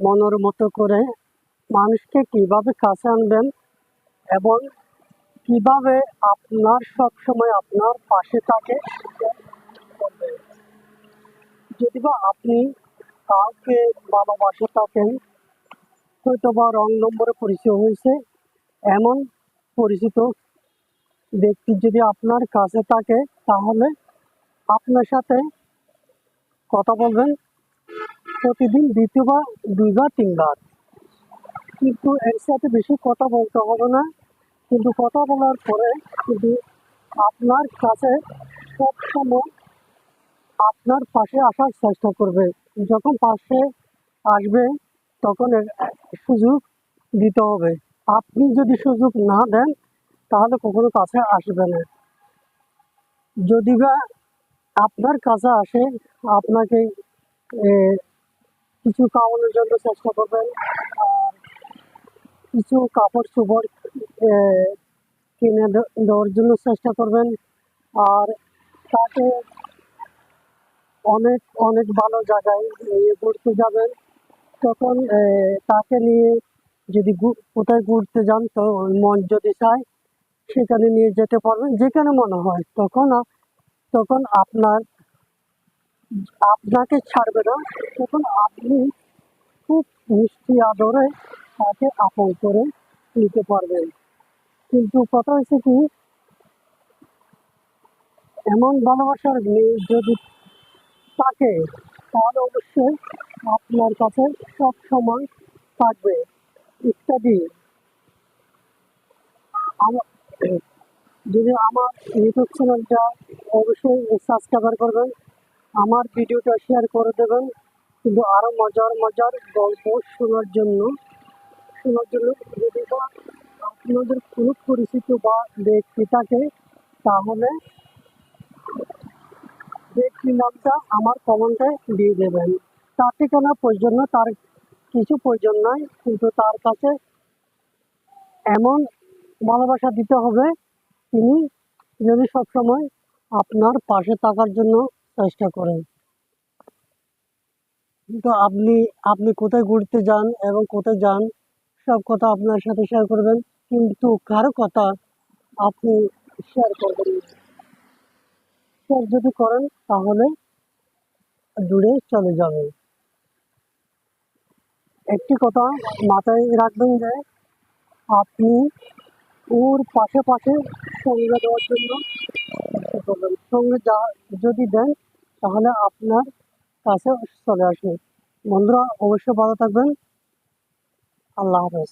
মনের মতো করে মানুষকে কীভাবে কাছে আনবেন এবং কীভাবে আপনার সব সময় আপনার পাশে থাকে যদি বা আপনি কাউকে ভালোবাসে থাকেন হয়তো বা রং নম্বরে পরিচয় হয়েছে, এমন পরিচিত ব্যক্তি যদি আপনার কাছে থাকে, তাহলে আপনার সাথে কথা বলবেন। প্রতিদিন দ্বিতীয়বার, দুইবার, তিনবার। কিন্তু এর সাথে বেশি কথা বলতে হবে না। কিন্তু কথা বলার পরে কিন্তু আপনার কাছে সব সময় আপনার পাশে আসার চেষ্টা করবে। যখন পাশে আসবে, তখন সুযোগ দিতে হবে। আপনি যদি সুযোগ না দেন, তাহলে কখনো কাছে আসবে না। যদি বা আপনার কাছে আসে, আপনাকে কিছু খাওয়ানোর জন্য চেষ্টা করবেন। আর কিছু কাপড় চোপড় কিনে দেওয়ার জন্য চেষ্টা করবেন। আর তাকে অনেক অনেক ভালো জায়গায় ঘুরতে যাবেন। তখন তাকে নিয়ে যদি কোথায় ঘুরতে যান, তো মন যদি চায়, সেখানে নিয়ে যেতে পারবেন। যেখানে মনে হয়, তখন তখন আপনার আপনাকে ছাড়বে না তখন আপনি খুব মিষ্টি আদরে তাকে আপন করে নিতে পারবেন। কিন্তু কথা হচ্ছে কি, এমন ভালোবাসার মেয়ে যদি থাকে, তাহলে অবশ্যই আপনার কাছে সব সময় থাকবে। ইত্যাদি। আমার যদি আমার ইউটিউব চ্যানেলটা অবশ্যই সাবস্ক্রাইবার করবেন আমার ভিডিওটা শেয়ার করে দেবেন। কিন্তু আরও মজার মজার গল্প শোনার জন্য শোনার জন্য বা আপনাদের কোনো পরিচিত বা ব্যক্তি থাকে, তাহলে ব্যক্তির নামটা আমার কমেন্টে দিয়ে দেবেন। তার ঠিকানা প্রয়োজন না, তার কিছু প্রয়োজন নয় কিন্তু তার কাছে এমন ভালোবাসা দিতে হবে, তিনি যদি সবসময় আপনার পাশে থাকার জন্য চেষ্টা করেন। কিন্তু আপনি আপনি কোথায় ঘুরতে যান এবং কোথায় যান, সব কথা আপনার সাথে শেয়ার করবেন। কিন্তু কারও কথা আপনি শেয়ার করবেন শেয়ার যদি করেন, তাহলে দূরে চলে যাবে একটি কথা মাথায় রাখবেন যে, আপনি ওর পাশে পাশে সঙ্গে দেওয়ার জন্য সঙ্গে যা, যদি দেন তাহলে আপনার কাছে চলে আসবে। বন্ধুরা অবশ্যই ভালো থাকবেন। আল্লাহ হাফেজ।